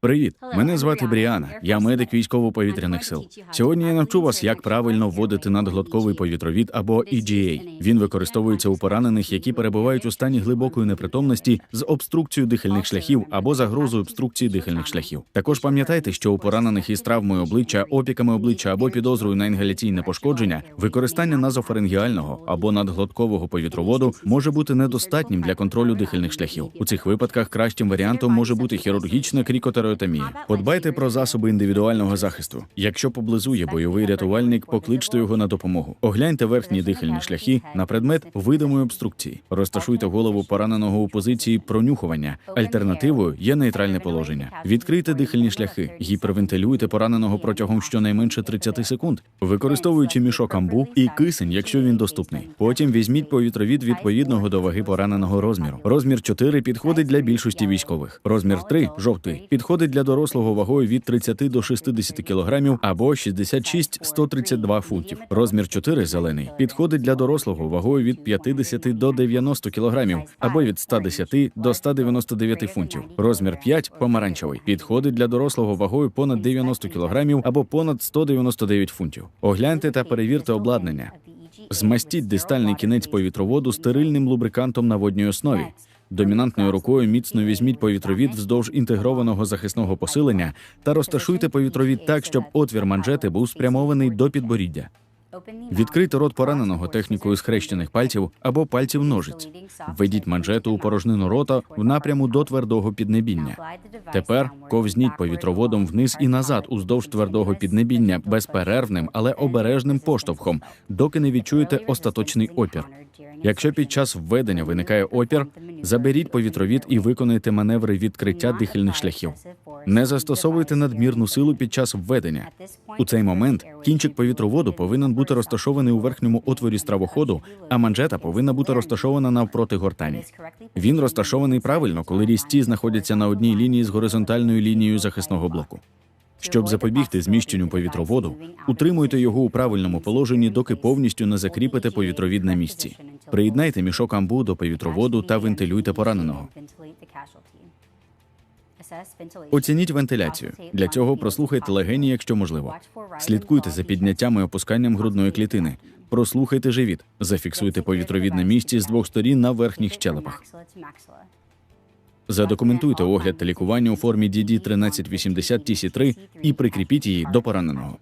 Привіт, мене звати Бріана. Я медик військово-повітряних сил. Сьогодні я навчу вас, як правильно вводити надглотковий повітровід або EGA. Він використовується у поранених, які перебувають у стані глибокої непритомності з обструкцією дихальних шляхів або загрозою обструкції дихальних шляхів. Також пам'ятайте, що у поранених із травмою обличчя, опіками обличчя або підозрою на інгаляційне пошкодження, використання назофарингіального або надглоткового повітроводу може бути недостатнім для контролю дихальних шляхів. У цих випадках кращим варіантом може бути хірургічна крікотереотомія. Подбайте про засоби індивідуального захисту. Якщо поблизу є бойовий рятувальник, покличте його на допомогу. Огляньте верхні дихальні шляхи на предмет видимої обструкції. Розташуйте голову пораненого у позиції пронюхування. Альтернативою є нейтральне положення. Відкрийте дихальні шляхи, гіпервентилюйте пораненого протягом щонайменше 30 секунд, використовуючи мішок амбу і кисень, якщо він доступний. Потім візьміть повітровід відповідного до ваги пораненого розміру. Розмір 4 підходить для більшості військових. Розмір 3 – жовтий, підходить для дорослого вагою від 30 до 60 кг або 66-132 фунтів. Розмір 4 – зелений, підходить для дорослого вагою від 50 до 90 кг або від 110 до 199 фунтів. Розмір 5 – помаранчевий, підходить для дорослого вагою понад 90 кг або понад 199 фунтів. Огляньте та перевірте обладнання. Змастіть дистальний кінець повітроводу стерильним лубрикантом на водній основі. Домінантною рукою міцно візьміть повітровід вздовж інтегрованого захисного посилення та розташуйте повітровід так, щоб отвір манжети був спрямований до підборіддя. Відкрийте рот пораненого технікою схрещених пальців або пальців ножиць. Введіть манжету у порожнину рота в напряму до твердого піднебіння. Тепер ковзніть повітроводом вниз і назад уздовж твердого піднебіння безперервним, але обережним поштовхом, доки не відчуєте остаточний опір. Якщо під час введення виникає опір, заберіть повітровід і виконайте маневри відкриття дихальних шляхів. Не застосовуйте надмірну силу під час введення. У цей момент кінчик повітроводу повинен бути розташований у верхньому отворі стравоходу, а манжета повинна бути розташована навпроти гортані. Він розташований правильно, коли різці знаходяться на одній лінії з горизонтальною лінією захисного блоку. Щоб запобігти зміщенню повітроводу, утримуйте його у правильному положенні, доки повністю не закріпите повітровід на місці. Приєднайте мішок амбу до повітроводу та вентилюйте пораненого. Оцініть вентиляцію. Для цього прослухайте легені, якщо можливо. Слідкуйте за підняттям і опусканням грудної клітини. Прослухайте живіт. Зафіксуйте повітровід на місці з двох сторін на верхніх щелепах. Задокументуйте огляд та лікування у формі DD 1380 TC3 і прикріпіть її до пораненого.